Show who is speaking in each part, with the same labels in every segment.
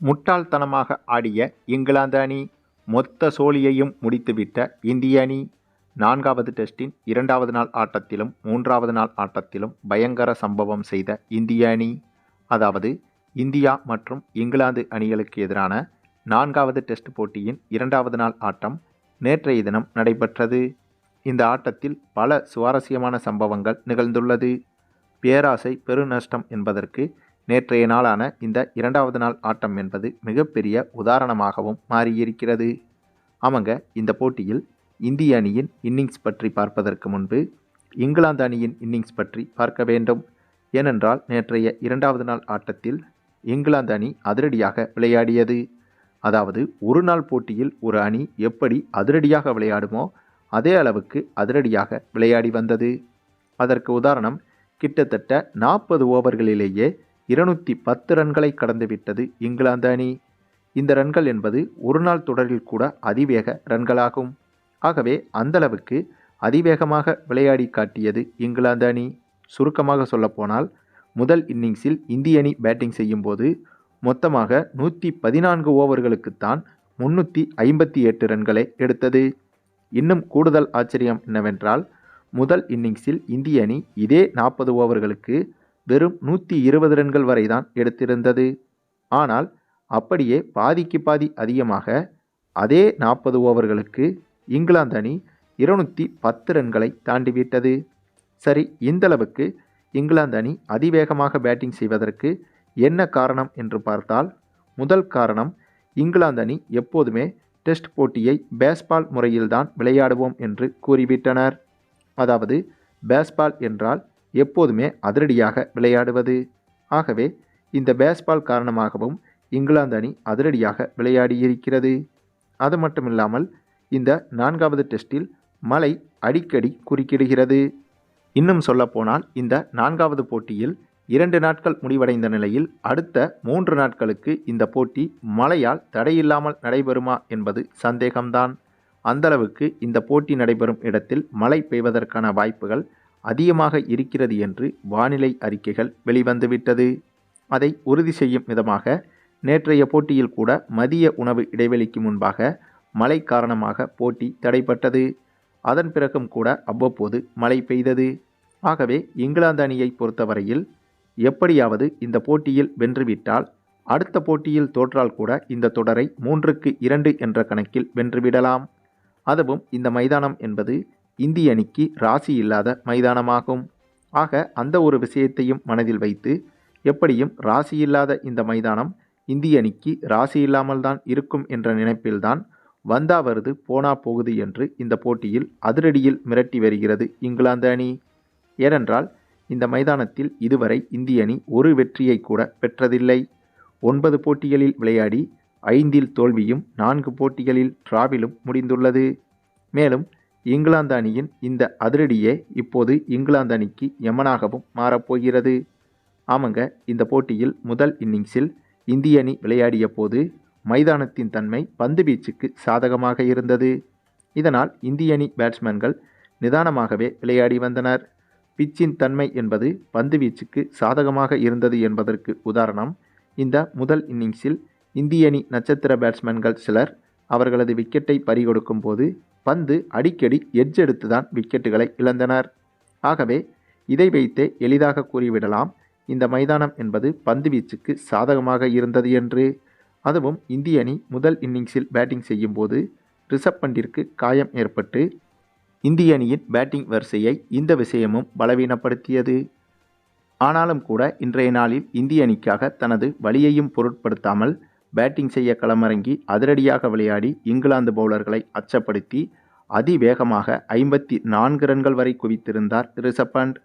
Speaker 1: முட்டாள்தனமாக ஆடிய இங்கிலாந்து அணி மொத்த சோழியையும் முடித்துவிட்ட இந்திய அணி நான்காவது டெஸ்டின் இரண்டாவது நாள் ஆட்டத்திலும் மூன்றாவது நாள் ஆட்டத்திலும் பயங்கர சம்பவம் செய்த இந்திய அணி. அதாவது இந்தியா மற்றும் இங்கிலாந்து அணிகளுக்கு எதிரான நான்காவது டெஸ்ட் போட்டியின் இரண்டாவது நாள் ஆட்டம் நேற்றைய தினம் நடைபெற்றது. இந்த ஆட்டத்தில் பல சுவாரஸ்யமான சம்பவங்கள் நிகழ்ந்துள்ளது. பேராசை பெருநஷ்டம் என்பதற்கு நேற்றைய நாளான இந்த இரண்டாவது நாள் ஆட்டம் என்பது மிகப்பெரிய உதாரணமாகவும் மாறியிருக்கிறது. ஆமாங்க இந்த போட்டியில் இந்திய அணியின் இன்னிங்ஸ் பற்றி பார்ப்பதற்கு முன்பு இங்கிலாந்து அணியின் இன்னிங்ஸ் பற்றி பார்க்க வேண்டும். ஏனென்றால் நேற்றைய இரண்டாவது நாள் ஆட்டத்தில் இங்கிலாந்து அணி அதிரடியாக விளையாடியது. அதாவது ஒரு நாள் போட்டியில் ஒரு அணி எப்படி அதிரடியாக விளையாடுமோ அதே அளவுக்கு அதிரடியாக விளையாடி வந்தது. அதற்கு உதாரணம் கிட்டத்தட்ட நாற்பது ஓவர்களிலேயே இருநூற்றி பத்து ரன்களை கடந்துவிட்டது இங்கிலாந்து அணி. இந்த ரன்கள் என்பது ஒரு நாள் தொடரில் கூட அதிவேக ரன்களாகும். ஆகவே அந்தளவுக்கு அதிவேகமாக விளையாடி காட்டியது இங்கிலாந்து அணி. சுருக்கமாக சொல்லப்போனால் முதல் இன்னிங்ஸில் இந்திய அணி பேட்டிங் செய்யும்போது மொத்தமாக நூற்றி பதினான்கு ஓவர்களுக்குத்தான் முன்னூற்றி ஐம்பத்தி எட்டு ரன்களை எடுத்தது. இன்னும் கூடுதல் ஆச்சரியம் என்னவென்றால் முதல் இன்னிங்ஸில் இந்திய அணி இதே நாற்பது ஓவர்களுக்கு வெறும் நூற்றி இருபது ரன்கள் வரை தான் எடுத்திருந்தது. ஆனால் அப்படியே பாதிக்கு பாதி அதிகமாக அதே நாற்பது ஓவர்களுக்கு இங்கிலாந்து அணி இருநூற்றி பத்து ரன்களை தாண்டிவிட்டது. சரி இந்தளவுக்கு இங்கிலாந்து அணி அதிவேகமாக பேட்டிங் செய்வதற்கு என்ன காரணம் என்று பார்த்தால் முதல் காரணம் இங்கிலாந்து அணி எப்போதுமே டெஸ்ட் போட்டியை பேஸ்பால் முறையில்தான் விளையாடுவோம் என்று கூறிவிட்டனர். அதாவது பேஸ்பால் என்றால் எப்போதுமே அதிரடியாக விளையாடுவது. ஆகவே இந்த பேஸ்பால் காரணமாகவும் இங்கிலாந்து அணி அதிரடியாக விளையாடியிருக்கிறது. அது மட்டுமில்லாமல் இந்த நான்காவது டெஸ்டில் மழை அடிக்கடி குறுக்கிடுகிறது. இன்னும் சொல்லப்போனால் இந்த நான்காவது போட்டியில் இரண்டு நாட்கள் முடிவடைந்த நிலையில் அடுத்த மூன்று நாட்களுக்கு இந்த போட்டி மழையால் தடையில்லாமல் நடைபெறுமா என்பது சந்தேகம்தான். அந்தளவுக்கு இந்த போட்டி நடைபெறும் இடத்தில் மழை பெய்வதற்கான வாய்ப்புகள் அதிகமாக இருக்கிறது என்று வானிலை அறிக்கைகள் வெளிவந்துவிட்டது. அதை உறுதி செய்யும் விதமாக நேற்றைய போட்டியில் கூட மதிய உணவு இடைவெளிக்கு முன்பாக மழை காரணமாக போட்டி தடைப்பட்டது. அதன் பிறகும் கூட அவ்வப்போது மழை பெய்தது. ஆகவே இங்கிலாந்து அணியை பொறுத்தவரையில் எப்படியாவது இந்த போட்டியில் வென்றுவிட்டால் அடுத்த போட்டியில் தோற்றால் கூட இந்த தொடரை மூன்றுக்கு இரண்டு என்ற கணக்கில் வென்றுவிடலாம். அதுவும் இந்த மைதானம் என்பது இந்திய அணிக்கு ராசி இல்லாத மைதானமாகும். ஆக அந்த ஒரு விஷயத்தையும் மனதில் வைத்து எப்படியும் ராசி இல்லாத இந்த மைதானம் இந்திய அணிக்கு ராசி இல்லாமல் தான் இருக்கும் என்ற நினைப்பில்தான் வந்தா வருது போனா போகுது என்று இந்த போட்டியில் அதிரடியில் மிரட்டி வருகிறது இங்கிலாந்து அணி. ஏனென்றால் இந்த மைதானத்தில் இதுவரை இந்திய அணி ஒரு வெற்றியை கூட பெற்றதில்லை. ஒன்பது போட்டிகளில் விளையாடி ஐந்தில் தோல்வியும் நான்கு போட்டிகளில் டிராவிலும் முடிந்துள்ளது. மேலும் இங்கிலாந்து அணியின் இந்த அதிரடியே இப்போது இங்கிலாந்து அணிக்கு யமனாகவும் மாறப்போகிறது. ஆமாங்க இந்த போட்டியில் முதல் இன்னிங்ஸில் இந்திய அணி விளையாடிய போது மைதானத்தின் தன்மை பந்து வீச்சுக்கு சாதகமாக இருந்தது. இதனால் இந்திய அணி பேட்ஸ்மேன்கள் நிதானமாகவே விளையாடி வந்தனர். பிச்சின் தன்மை என்பது பந்து வீச்சுக்கு சாதகமாக இருந்தது என்பதற்கு உதாரணம் இந்த முதல் இன்னிங்ஸில் இந்திய அணி நட்சத்திர பேட்ஸ்மேன்கள் சிலர் அவர்களது விக்கெட்டை பறிகொடுக்கும் போது பந்து அடிக்கடி எட்ஜ் எடுத்து தான் விக்கெட்டுகளை இழந்தனர். ஆகவே இதை வைத்தே எளிதாக கூறிவிடலாம் இந்த மைதானம் என்பது பந்து வீச்சுக்கு சாதகமாக இருந்தது என்று. அதுவும் இந்திய அணி முதல் இன்னிங்ஸில் பேட்டிங் செய்யும் போது ரிஷப் பண்டிற்கு காயம் ஏற்பட்டு இந்திய அணியின் பேட்டிங் வரிசையை இந்த விஷயமும் பலவீனப்படுத்தியது. ஆனாலும் கூட இன்றைய நாளில் இந்திய அணிக்காக தனது வழியையும் பொருட்படுத்தாமல் பேட்டிங் செய்ய களமிறங்கி அதிரடியாக விளையாடி இங்கிலாந்து பவுலர்களை அச்சப்படுத்தி அதிவேகமாக ஐம்பத்தி நான்கு ரன்கள் வரை குவித்திருந்தார் ரிஷப் பண்ட்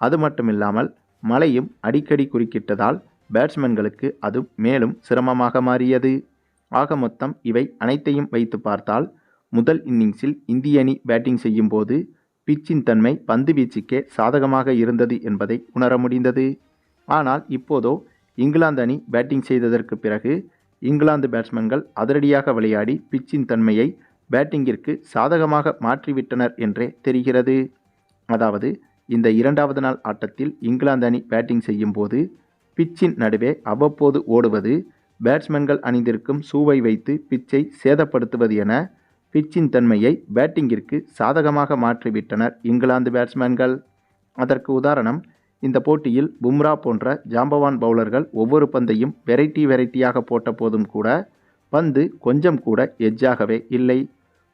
Speaker 1: அது மட்டுமில்லாமல் மழையும் அடிக்கடி குறுக்கிட்டதால் பேட்ஸ்மேன்களுக்கு அது மேலும் சிரமமாக மாறியது. ஆக மொத்தம் இவை அனைத்தையும் வைத்து பார்த்தால் முதல் இன்னிங்ஸில் இந்திய அணி பேட்டிங் செய்யும் போது பிச்சின் தன்மை பந்து வீச்சுக்கே சாதகமாக இருந்தது என்பதை உணர முடிந்தது. ஆனால் இப்போதோ இங்கிலாந்து அணி பேட்டிங் செய்ததற்கு பிறகு இங்கிலாந்து பேட்ஸ்மேன்கள் அதிரடியாக விளையாடி பிச்சின் தன்மையை பேட்டிங்கிற்கு சாதகமாக மாற்றிவிட்டனர் என்றே தெரிகிறது. அதாவது இந்த இரண்டாவது நாள் ஆட்டத்தில் இங்கிலாந்து அணி பேட்டிங் செய்யும் போது பிச்சின் நடுவே அவ்வப்போது ஓடுவது பேட்ஸ்மேன்கள் அணிந்திருக்கும் சூவை வைத்து பிச்சை சேதப்படுத்துவது என பிச்சின் தன்மையை பேட்டிங்கிற்கு சாதகமாக மாற்றிவிட்டனர் இங்கிலாந்து பேட்ஸ்மேன்கள் அதற்கு உதாரணம் இந்த போட்டியில் பும்ரா போன்ற ஜாம்பவான் பவுலர்கள் ஒவ்வொரு பந்தையும் வெரைட்டி வெரைட்டியாக போட்ட போதும் கூட பந்து கொஞ்சம் கூட எஜ்ஜாகவே இல்லை.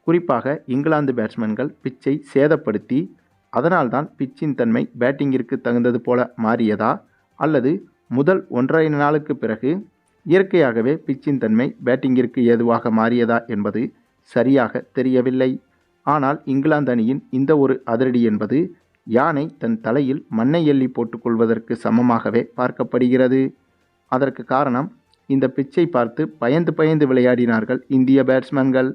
Speaker 1: குறிப்பாக இங்கிலாந்து பேட்ஸ்மேன்கள் பிச்சை சேதப்படுத்தி அதனால்தான் பிச்சின் தன்மை பேட்டிங்கிற்கு தகுந்தது போல மாறியதா? அல்லது முதல் ஒன்றரை நாளுக்கு பிறகு இயற்கையாகவே பிச்சின் தன்மை பேட்டிங்கிற்கு ஏதுவாக மாறியதா என்பது சரியாக தெரியவில்லை. ஆனால் இங்கிலாந்து அணியின் இந்த ஒரு அதிரடி என்பது யானை தன் தலையில் மண்ணை எள்ளி போட்டுக்கொள்வதற்கு சமமாகவே பார்க்கப்படுகிறது. அதற்கு காரணம் இந்த பிச்சை பார்த்து பயந்து பயந்து விளையாடினார்கள் இந்திய பேட்ஸ்மேன்கள்.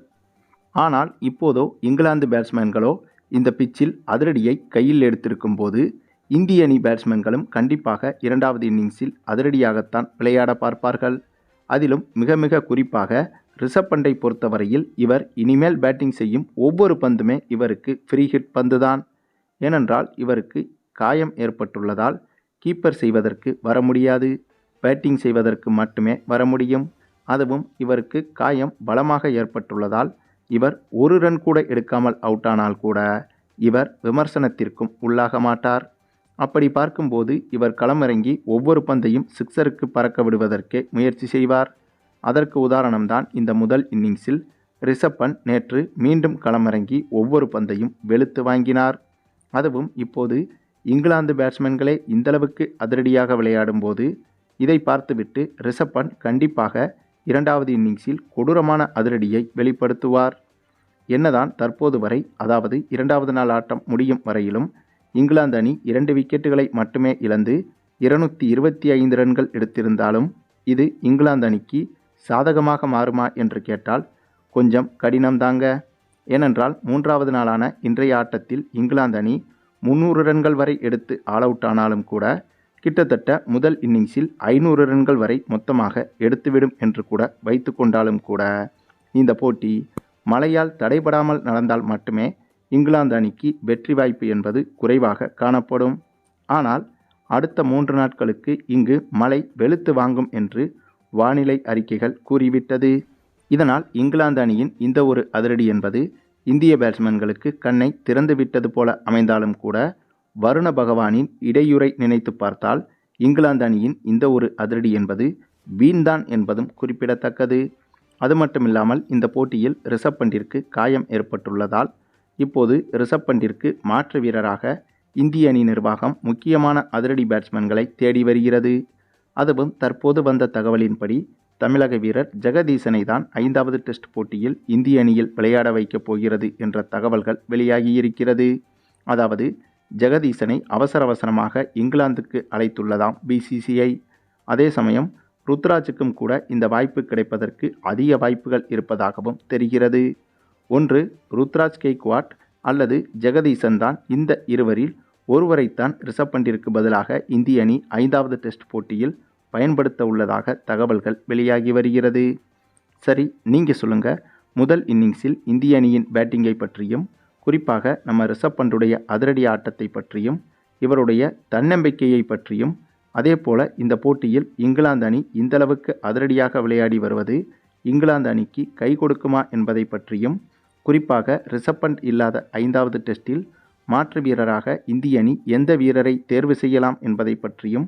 Speaker 1: ஆனால் இப்போதோ இங்கிலாந்து பேட்ஸ்மேன்களோ இந்த பிச்சில் அதிரடியை கையில் எடுத்திருக்கும் போது இந்திய அணி பேட்ஸ்மேன்களும் கண்டிப்பாக இரண்டாவது இன்னிங்ஸில் அதிரடியாகத்தான் விளையாட பார்ப்பார்கள். அதிலும் மிக மிக குறிப்பாக ரிஷப் பண்டை பொறுத்தவரையில் இவர் இனிமேல் பேட்டிங் செய்யும் ஒவ்வொரு பந்துமே இவருக்கு ஃப்ரீ ஹிட் பந்துதான். ஏனென்றால் இவருக்கு காயம் ஏற்பட்டுள்ளதால் கீப்பர் செய்வதற்கு வர முடியாது. பேட்டிங் செய்வதற்கு மட்டுமே வர முடியும். அதுவும் இவருக்கு காயம் பலமாக ஏற்பட்டுள்ளதால் இவர் ஒரு ரன் கூட எடுக்காமல் அவுட் ஆனால் கூட இவர் விமர்சனத்திற்கும் உள்ளாக மாட்டார். அப்படி பார்க்கும்போது இவர் களமிறங்கி ஒவ்வொரு பந்தையும் சிக்ஸருக்கு பறக்க விடுவதற்கே முயற்சி செய்வார். அதற்கு உதாரணம்தான் இந்த முதல் இன்னிங்ஸில் ரிஷப் நேற்று மீண்டும் களமிறங்கி ஒவ்வொரு பந்தையும் வெளுத்து வாங்கினார். அதுவும் இப்போது இங்கிலாந்து பேட்ஸ்மேன்களே இந்தளவுக்கு அதிரடியாக விளையாடும் போது இதை பார்த்துவிட்டு ரிஷப் பண்ட் கண்டிப்பாக இரண்டாவது இன்னிங்ஸில் கொடூரமான அதிரடியை வெளிப்படுத்துவார். என்னதான் தற்போது வரை அதாவது இரண்டாவது நாள் ஆட்டம் முடியும் வரையிலும் இங்கிலாந்து அணி இரண்டு விக்கெட்டுகளை மட்டுமே இழந்து இருநூற்றி இருபத்தி ஐந்து ரன்கள் எடுத்திருந்தாலும் இது இங்கிலாந்து அணிக்கு சாதகமாக மாறுமா என்று கேட்டால் கொஞ்சம் கடினம்தாங்க. ஏனென்றால் மூன்றாவது நாளான இன்றைய ஆட்டத்தில் இங்கிலாந்து அணி முந்நூறு ரன்கள் வரை எடுத்து ஆல் அவுட் ஆனாலும் கூட கிட்டத்தட்ட முதல் இன்னிங்ஸில் ஐநூறு ரன்கள் வரை மொத்தமாக எடுத்துவிடும் என்று கூட வைத்து கொண்டாலும் கூட இந்த போட்டி மழையால் தடைபடாமல் நடந்தால் மட்டுமே இங்கிலாந்து அணிக்கு வெற்றி வாய்ப்பு என்பது குறைவாக காணப்படும். ஆனால் அடுத்த மூன்று நாட்களுக்கு இங்கு மழை வெளுத்து வாங்கும் என்று வானிலை அறிக்கைகள் கூறிவிட்டது. இதனால் இங்கிலாந்து அணியின் இந்த ஒரு அதிரடி என்பது இந்திய பேட்ஸ்மேன்களுக்கு கண்ணை திறந்துவிட்டது போல அமைந்தாலும் கூட வருண பகவானின் இடையூறை நினைத்து பார்த்தால் இங்கிலாந்து அணியின் இந்த ஒரு அதிரடி என்பது வீண்தான் என்பதும் குறிப்பிடத்தக்கது. அது மட்டுமில்லாமல் இந்த போட்டியில் ரிஷப் பண்டிற்கு காயம் ஏற்பட்டுள்ளதால் இப்போது ரிஷப் பண்டிற்கு மாற்று வீரராக இந்திய அணி நிர்வாகம் முக்கியமான அதிரடி பேட்ஸ்மேன்களை தேடி வருகிறது. அதுவும் தற்போது வந்த தகவலின்படி தமிழக வீரர் ஜெகதீசனை தான் ஐந்தாவது டெஸ்ட் போட்டியில் இந்திய அணியில் விளையாட வைக்கப் போகிறது என்ற தகவல்கள் வெளியாகியிருக்கிறது. அதாவது ஜெகதீசனை அவசர அவசரமாக இங்கிலாந்துக்கு அழைத்துள்ளதாம் பிசிசிஐ அதே சமயம் ருத்ராஜுக்கும் கூட இந்த வாய்ப்பு கிடைப்பதற்கு அதிக வாய்ப்புகள் இருப்பதாகவும் தெரிகிறது. ஒன்று ருத்ராஜ் கெய்க்வாட் அல்லது ஜெகதீசன் தான் இந்த இருவரில் ஒருவரைத்தான் ரிஷப் பண்டிற்கு பதிலாக இந்திய அணி ஐந்தாவது டெஸ்ட் போட்டியில் பயன்படுத்த உள்ளதாக தகவல்கள் வெளியாகி வருகிறது. சரி நீங்கள் சொல்லுங்கள் முதல் இன்னிங்ஸில் இந்திய அணியின் பேட்டிங்கை பற்றியும் குறிப்பாக நம்ம ரிஷப் பண்டுடைய அதிரடி ஆட்டத்தை பற்றியும் இவருடைய தன்னம்பிக்கையை பற்றியும் அதே போல் இந்த போட்டியில் இங்கிலாந்து அணி இந்தளவுக்கு அதிரடியாக விளையாடி வருவது இங்கிலாந்து அணிக்கு கை கொடுக்குமா என்பதை பற்றியும் குறிப்பாக ரிஷப் பண்ட் இல்லாத ஐந்தாவது டெஸ்டில் மாற்று வீரராக இந்திய அணி எந்த வீரரை தேர்வு செய்யலாம் என்பதை பற்றியும்